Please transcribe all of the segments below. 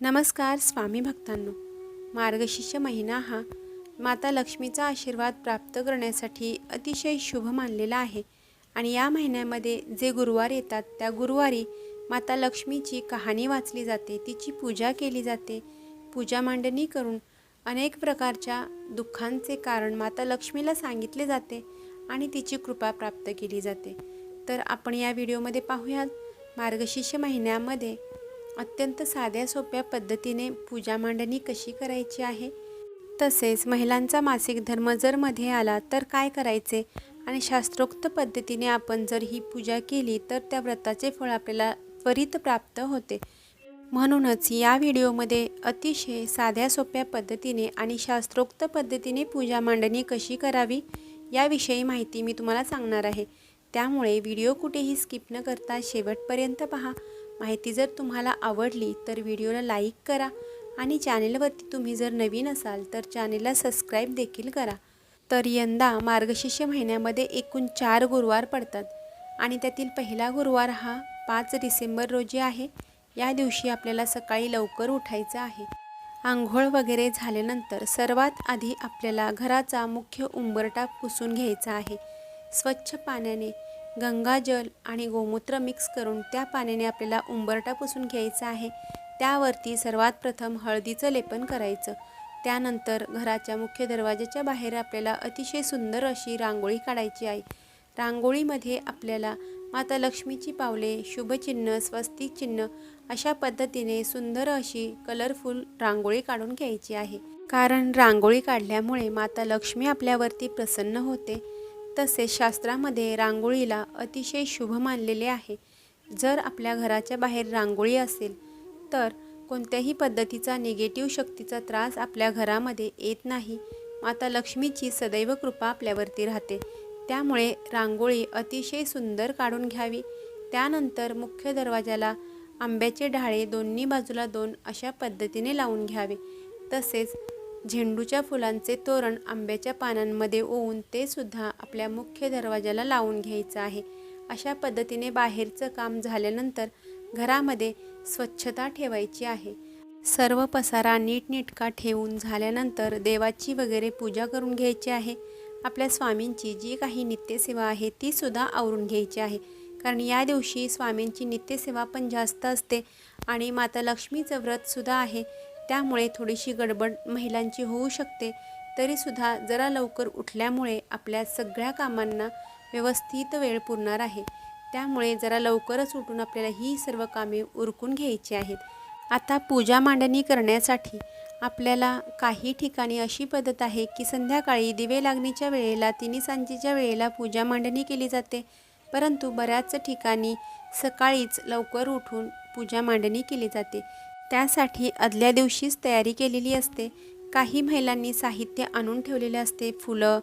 नमस्कार स्वामी भक्तांनो. मार्गशीर्ष महिना हा माता लक्ष्मीचा आशीर्वाद प्राप्त करण्यासाठी अतिशय शुभ मानलेला आहे आणि या महिन्यामध्ये जे गुरुवार येतात त्या गुरुवारी माता लक्ष्मीची कहाणी वाचली जाते तिची पूजा केली जाते. पूजा मांडणी करून अनेक प्रकारच्या दुःखांचे कारण माता लक्ष्मीला सांगितले जाते आणि तिची कृपा प्राप्त केली जाते. तर आपण या व्हिडिओमध्ये पाहूयात. मार्गशीर्ष महिन्यामध्ये अत्यंत साध्या सोप्या पद्धतीने पूजा मांडणी कशी करायची आहे? तसेच महिलांचा मासिक धर्म जर मध्ये आला तर काय करायचे? आणि शास्त्रोक्त पद्धतीने आपण जर ही पूजा केली तर त्या व्रताचे फळ आपल्याला त्वरित प्राप्त होते. म्हणूनच या व्हिडिओमध्ये अतिशय साध्या सोप्या पद्धतीने आणि शास्त्रोक्त पद्धतीने पूजा मांडणी कशी करावी याविषयी माहिती मी तुम्हाला सांगणार आहे. त्यामुळे व्हिडिओ कुठेही स्किप न करता शेवटपर्यंत पहा. माहिती जर तुम्हाला आवडली तर व्हिडिओला लाईक करा आणि चॅनेलवरती तुम्ही जर नवीन असाल तर चॅनेलला सबस्क्राईब देखील करा. तर यंदा मार्गशीर्ष महिन्यामध्ये एकूण चार गुरुवार पडतात आणि त्यातील पहिला गुरुवार हा पाच डिसेंबर रोजी आहे. या दिवशी आपल्याला सकाळी लवकर उठायचं आहे. आंघोळ वगैरे झाल्यानंतर सर्वात आधी आपल्याला घराचा मुख्य उंबरटा पुसून घ्यायचा आहे. स्वच्छ पाण्याने गंगाजल आणि गोमूत्र मिक्स करून त्या पाण्याने आपल्याला उंबरटा पुसून घ्यायचा आहे. त्यावरती सर्वात प्रथम हळदीचं लेपन करायचं. त्यानंतर घराच्या मुख्य दरवाजाच्या बाहेर आपल्याला अतिशय सुंदर अशी रांगोळी काढायची आहे. रांगोळीमध्ये आपल्याला माता लक्ष्मीची पावले शुभचिन्ह स्वस्तिक चिन्ह अशा पद्धतीने सुंदर अशी कलरफुल रांगोळी काढून घ्यायची आहे. कारण रांगोळी काढल्यामुळे माता लक्ष्मी आपल्यावरती प्रसन्न होते. तसेच शास्त्रामध्ये रांगोळीला अतिशय शुभ मानलेले आहे. जर आपल्या घराच्या बाहेर रांगोळी असेल तर कोणत्याही पद्धतीचा निगेटिव्ह शक्तीचा त्रास आपल्या घरामध्ये येत नाही. माता लक्ष्मीची सदैव कृपा आपल्यावरती राहते. त्यामुळे रांगोळी अतिशय सुंदर काढून घ्यावी. त्यानंतर मुख्य दरवाजाला आंब्याचे ढाळे दोन्ही बाजूला दोन अशा पद्धतीने लावून घ्यावे. तसेच झेंडूच्या फुलांचे तोरण आंब्याच्या पानांमध्ये ओवून ते सुद्धा आपल्या मुख्य दरवाजाला लावून घ्यायचं आहे. अशा पद्धतीने बाहेरचं काम झाल्यानंतर घरामध्ये स्वच्छता ठेवायची आहे. सर्व पसारा नीटनेटका ठेवून झाल्यानंतर देवाची वगैरे पूजा करून घ्यायची आहे. आपल्या स्वामींची जी काही नित्यसेवा आहे ती सुद्धा आवरून घ्यायची आहे. कारण या दिवशी स्वामींची नित्यसेवा पण जास्त असते आणि माता लक्ष्मीचं व्रतसुद्धा आहे. त्यामुळे थोडीशी गडबड महिलांची होऊ शकते. तरीसुद्धा जरा लवकर उठल्यामुळे आपल्या सगळ्या कामांना व्यवस्थित वेळ पुरणार आहे. त्यामुळे जरा लवकरच उठून आपल्याला ही सर्व कामे उरकून घ्यायची आहेत. आता पूजा मांडणी करण्यासाठी आपल्याला काही ठिकाणी अशी पद्धत आहे की संध्याकाळी दिवे लागणीच्या वेळेला तिन्ही सांजेच्या वेळेला पूजा मांडणी केली जाते. परंतु बऱ्याच ठिकाणी सकाळीच लवकर उठून पूजा मांडणी केली जाते. त्यासाठी आदल्या दिवशीच तयारी केलेली असते. काही महिलांनी साहित्य आणून ठेवलेले असते. फुलं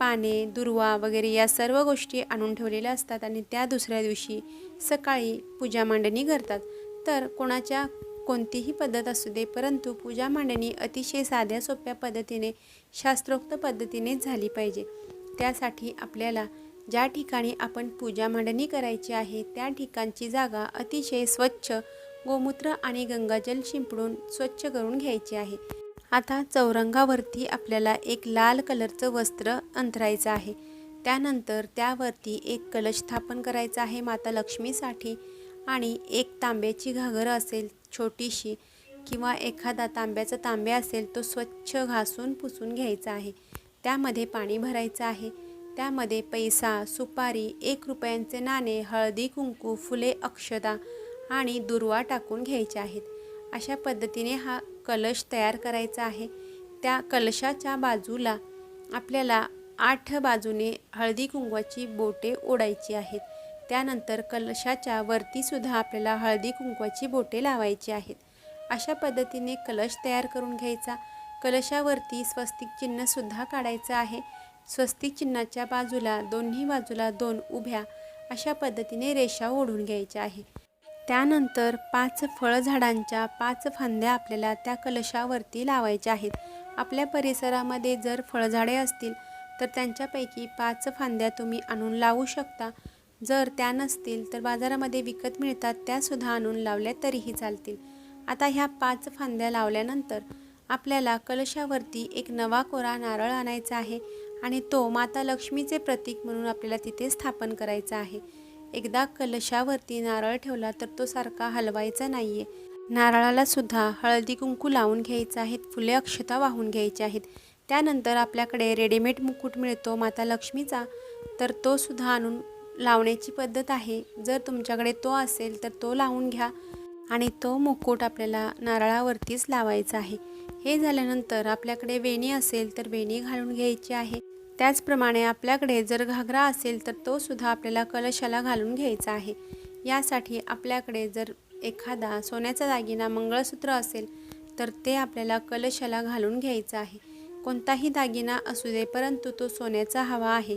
पाने दुर्वा वगैरे या सर्व गोष्टी आणून ठेवलेल्या असतात आणि त्या दुसऱ्या दिवशी सकाळी पूजा मांडणी करतात. तर कोणाच्या कोणतीही पद्धत असू दे परंतु पूजा मांडणी अतिशय साध्या सोप्या पद्धतीने शास्त्रोक्त पद्धतीने झाली पाहिजे. त्यासाठी आपल्याला ज्या ठिकाणी आपण पूजा मांडणी करायची आहे त्या ठिकाणची जागा अतिशय स्वच्छ गोमूत्र आणि गंगाजल शिंपडून स्वच्छ करून घ्यायचे आहे. आता चौरंगावरती आपल्याला एक लाल कलरचं वस्त्र अंथरायचं आहे. त्यानंतर त्यावरती एक कलश स्थापन करायचा आहे माता लक्ष्मीसाठी आणि एक तांब्याची घागर असेल छोटीशी किंवा एखादा तांब्याचा तांब्या असेल तो स्वच्छ घासून पुसून घ्यायचा आहे. त्यामध्ये पाणी भरायचं आहे. त्यामध्ये पैसा सुपारी एक रुपयांचे नाणे हळदी कुंकू फुले अक्षदा आणि दुर्वा टाकून घ्यायचे आहेत. अशा पद्धतीने हा कलश तयार करायचा आहे. त्या कलशाच्या बाजूला आपल्याला आठ बाजूने हळदी कुंकवाची बोटे ओढायची आहेत. त्यानंतर कलशाच्या वरतीसुद्धा आपल्याला हळदी कुंकवाची बोटे लावायची आहेत. अशा पद्धतीने कलश तयार करून घ्यायचा. कलशावरती स्वस्तिक चिन्हसुद्धा काढायचं आहे. स्वस्तिक चिन्हाच्या बाजूला दोन्ही बाजूला दोन उभ्या अशा पद्धतीने रेषा ओढून घ्यायच्या आहे. त्यानंतर पाच फळझाडांच्या पाच फांद्या आपल्याला त्या कलशावरती लावायच्या आहेत. आपल्या परिसरामध्ये जर फळझाडे असतील तर त्यांच्यापैकी पाच फांद्या तुम्ही आणून लावू शकता. जर त्या नसतील तर बाजारामध्ये विकत मिळतात त्यासुद्धा आणून लावल्या तरीही चालतील. आता ह्या पाच फांद्या लावल्यानंतर आपल्याला कलशावरती एक नवा कोरा नारळ आणायचा आहे आणि तो माता लक्ष्मीचे प्रतीक म्हणून आपल्याला तिथे स्थापन करायचा आहे. एकदा कलशावरती नारळ ठेवला तर तो सारखा हलवायचा नाही आहे नारळाला सुद्धा हळदी कुंकू लावून घ्यायचं आहेत फुले अक्षता वाहून घ्यायचे आहेत. त्यानंतर आपल्याकडे रेडीमेड मुकुट मिळतो माता लक्ष्मीचा तर तो सुद्धा आणून लावण्याची पद्धत आहे. जर तुमच्याकडे तो असेल तर तो लावून घ्या. आणि तो मुकुट आपल्याला नारळावरतीच लावायचा आहे. हे झाल्यानंतर आपल्याकडे वेणी असेल तर वेणी घालून घ्यायची आहे. त्याचप्रमाणे आपल्याकडे जर घागरा असेल तर तो सुद्धा आपल्याला कलशाला घालून घ्यायचा आहे. यासाठी आपल्याकडे जर एखादा सोन्याचा दागिना मंगळसूत्र असेल तर ते आपल्याला कलशाला घालून घ्यायचं आहे. कोणताही दागिना असू दे परंतु तो सोन्याचा हवा आहे.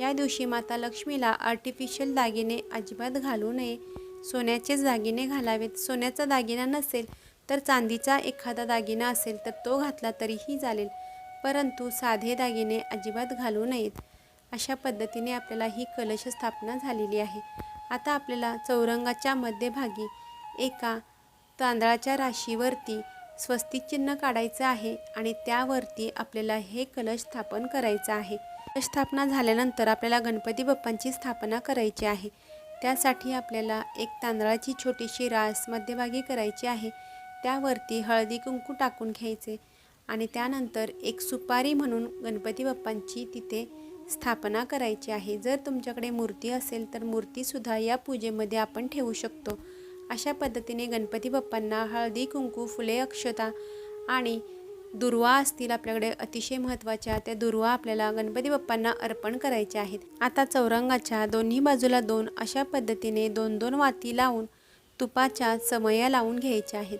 या दिवशी माता लक्ष्मीला आर्टिफिशियल दागिने अजिबात घालू नये. सोन्याचेच दागिने घालावेत. सोन्याचा दागिना नसेल तर चांदीचा एखादा दागिना असेल तर तो घातला तरीही चालेल. परंतु साधे दागिने अजिबात घालू नयेत. अशा पद्धतीने आपल्याला ही कलश स्थापना झालेली आहे. आता आपल्याला चौरंगाच्या मध्यभागी एका तांदळाच्या राशीवरती स्वस्तिक चिन्ह काढायचं आहे आणि त्यावरती आपल्याला हे कलश स्थापन करायचं आहे. कलश स्थापना झाल्यानंतर आपल्याला गणपती बाप्पांची स्थापना करायची आहे. त्यासाठी आपल्याला एक तांदळाची छोटीशी रास मध्यभागी करायची आहे. त्यावरती हळदी कुंकू टाकून घ्यायचे. आणि त्यानंतर एक सुपारी म्हणून गणपती बाप्पांची तिथे स्थापना करायची आहे. जर तुमच्याकडे मूर्ती असेल तर मूर्तीसुद्धा या पूजेमध्ये आपण ठेवू शकतो. अशा पद्धतीने गणपती बाप्पांना हळदी कुंकू फुले अक्षता आणि दुर्वा असतील आपल्याकडे अतिशय महत्त्वाच्या त्या दुर्वा आपल्याला गणपती बाप्पांना अर्पण करायच्या आहेत. आता चौरंगाच्या दोन्ही बाजूला दोन अशा पद्धतीने दोन दोन वाती लावून तुपाच्या समया लावून घ्यायच्या आहेत.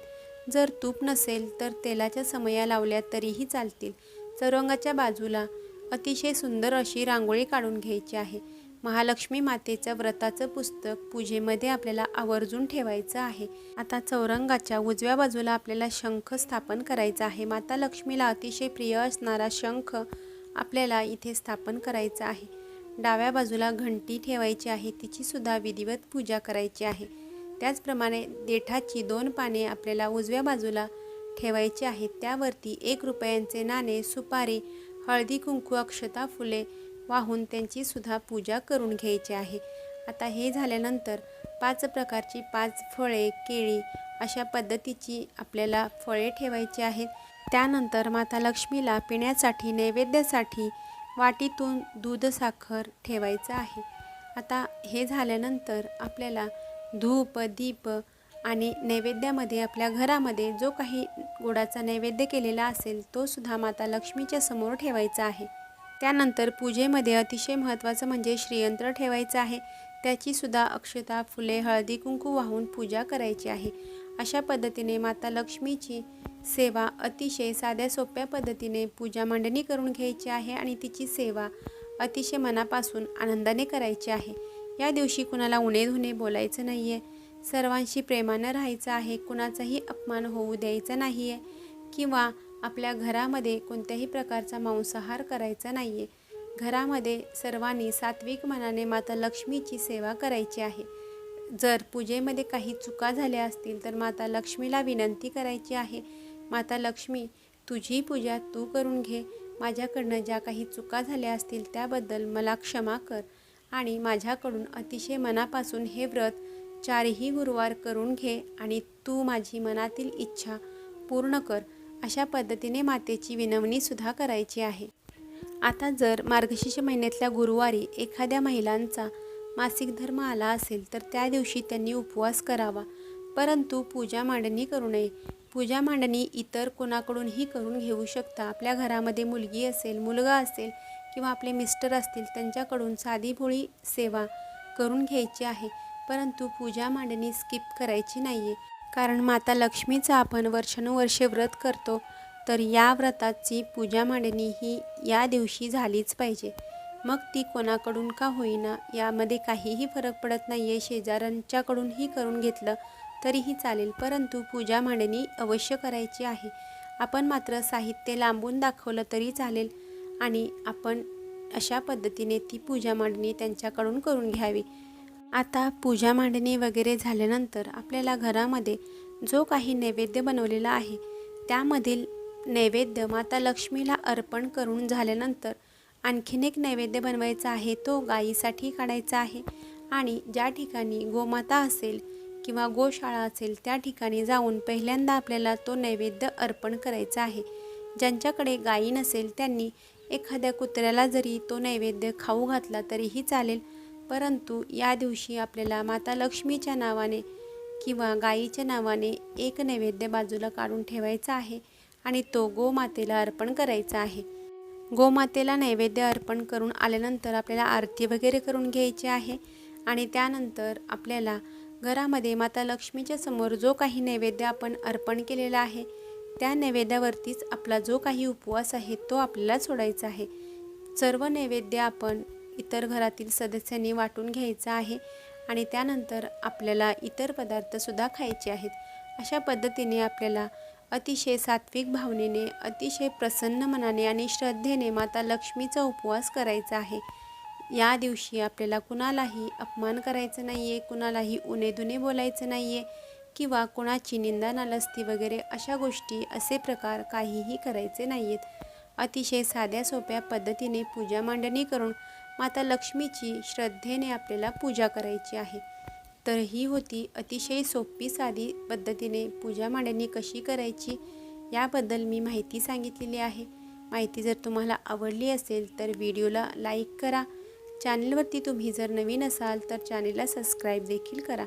जर तूप नसेल तर तेलाच्या समया लावल्या तरीही चालतील. चौरंगाच्या बाजूला अतिशय सुंदर अशी रांगोळी काढून घ्यायची आहे. महालक्ष्मी मातेचं व्रताचं पुस्तक पूजेमध्ये आपल्याला आवर्जून ठेवायचं आहे. आता चौरंगाच्या उजव्या बाजूला आपल्याला शंख स्थापन करायचा आहे. माता लक्ष्मीला अतिशय प्रिय असणारा शंख आपल्याला इथे स्थापन करायचा आहे. डाव्या बाजूला घंटी ठेवायची आहे. तिचीसुद्धा विधिवत पूजा करायची आहे. त्याचप्रमाणे देठाची दोन पाने आपल्याला उजव्या बाजूला ठेवायची आहेत. त्यावरती एक रुपयांचे नाणे सुपारी हळदी कुंकू अक्षता फुले वाहून त्यांची सुद्धा पूजा करून घ्यायची आहे. आता हे झाल्यानंतर पाच प्रकारची पाच फळे केळी अशा पद्धतीची आपल्याला फळे ठेवायची आहेत. त्यानंतर माता लक्ष्मीला पिण्यासाठी नैवेद्यासाठी वाटीतून दूध साखर ठेवायचं आहे. आता हे झाल्यानंतर आपल्याला धूप दीप आणि नैवेद्यामध्ये आपल्या घरामध्ये जो काही गोडाचा नैवेद्य केलेला असेल तो सुद्धा माता लक्ष्मीच्या समोर ठेवायचा आहे. त्यानंतर पूजेमध्ये अतिशय महत्त्वाचं म्हणजे श्रीयंत्र ठेवायचं आहे. त्याचीसुद्धा अक्षता फुले हळदी कुंकू वाहून पूजा करायची आहे. अशा पद्धतीने माता लक्ष्मीची सेवा अतिशय साध्या सोप्या पद्धतीने पूजा मांडणी करून घ्यायची आहे आणि तिची सेवा अतिशय मनापासून आनंदाने करायची आहे. या दिवशी कुणाला उणे धुणे बोलायचं नाही आहे सर्वांशी प्रेमानं राहायचं आहे. कुणाचाही अपमान होऊ द्यायचा नाही आहे किंवा आपल्या घरामध्ये कोणत्याही प्रकारचा मांसाहार करायचा नाही आहे घरामध्ये सर्वांनी सात्विक मनाने माता लक्ष्मीची सेवा करायची आहे. जर पूजेमध्ये काही चुका झाल्या असतील तर माता लक्ष्मीला विनंती करायची आहे. माता लक्ष्मी तुझी पूजा तू करून घे. माझ्याकडनं ज्या काही चुका झाल्या असतील त्याबद्दल मला क्षमा कर. आणि माझ्याकडून अतिशय मनापासून हे व्रत चारही गुरुवार करून घे आणि तू माझी मनातील इच्छा पूर्ण कर अशा पद्धतीने मातेची विनवणीसुद्धा करायची आहे. आता जर मार्गशीर्ष महिन्यातल्या गुरुवारी एखाद्या महिलांचा मासिक धर्म आला असेल तर त्या दिवशी त्यांनी उपवास करावा. परंतु पूजा मांडणी करू नये. पूजा मांडणी इतर कोणाकडूनही करून घेऊ शकता. आपल्या घरामध्ये मुलगी असेल मुलगा असेल किंवा आपले मिस्टर असतील त्यांच्याकडून साधी भोळी सेवा करून घ्यायची आहे. परंतु पूजा मांडणी स्किप करायची नाही आहे कारण माता लक्ष्मीचं आपण वर्षानुवर्षे व्रत करतो तर या व्रताची पूजा मांडणी ही या दिवशी झालीच पाहिजे. मग ती कोणाकडून का होईना यामध्ये काहीही फरक पडत नाही आहे शेजाऱ्यांच्याकडूनही करून घेतलं तरीही चालेल परंतु पूजा मांडणी अवश्य करायची आहे. आपण मात्र साहित्य लांबून दाखवलं तरी चालेल. आणि आपण अशा पद्धतीने ती पूजा मांडणी त्यांच्याकडून करून घ्यावी. आता पूजा मांडणी वगैरे झाल्यानंतर आपल्याला घरामध्ये जो काही नैवेद्य बनवलेला आहे त्यामधील नैवेद्य माता लक्ष्मीला अर्पण करून झाल्यानंतर आणखीन एक नैवेद्य बनवायचा आहे तो गाईसाठी काढायचा आहे आणि ज्या ठिकाणी गोमाता असेल किंवा गोशाळा असेल त्या ठिकाणी जाऊन पहिल्यांदा आपल्याला तो नैवेद्य अर्पण करायचा आहे. ज्यांच्याकडे गायी नसेल त्यांनी एखाद्या कुत्र्याला जरी तो नैवेद्य खाऊ घातला तरीही चालेल. परंतु या दिवशी आपल्याला माता लक्ष्मीच्या नावाने किंवा गाईच्या नावाने एक नैवेद्य बाजूला काढून ठेवायचा आहे आणि तो गोमातेला अर्पण करायचा आहे. गोमातेला नैवेद्य अर्पण करून आल्यानंतर आपल्याला आरती वगैरे करून घ्यायची आहे आणि त्यानंतर आपल्याला घरामध्ये माता लक्ष्मीच्या समोर जो काही नैवेद्य आपण अर्पण केलेला आहे त्या नैवेद्यावरतीच आपला जो काही उपवास आहे तो आपल्याला सोडायचा आहे. सर्व नैवेद्य आपण इतर घरातील सदस्यांनी वाटून घ्यायचा आहे आणि त्यानंतर आपल्याला इतर पदार्थसुद्धा खायचे आहेत. अशा पद्धतीने आपल्याला अतिशय सात्विक भावनेने अतिशय प्रसन्न मनाने आणि श्रद्धेने माता लक्ष्मीचा उपवास करायचा आहे. या दिवशी आपल्याला कुणालाही अपमान करायचं नाही आहे कुणालाही उणेधुणे बोलायचं नाही आहे किंवा कुणाची निंदा नालस्ती वगैरे अशा गोष्टी असे प्रकार काहीही करायचे नाही आहेत अतिशय साध्या सोप्या पद्धतीने पूजा मांडणी करून माता लक्ष्मीची श्रद्धेने आपल्याला पूजा करायची आहे. तर ही होती अतिशय सोपी साधी पद्धतीने पूजा मांडणी कशी करायची याबद्दल मी माहिती सांगितलेली आहे. माहिती जर तुम्हाला आवडली असेल तर व्हिडिओला लाईक करा. चॅनलवरती तुम्ही जर नवीन असाल तर चॅनलला सबस्क्राईब देखील करा.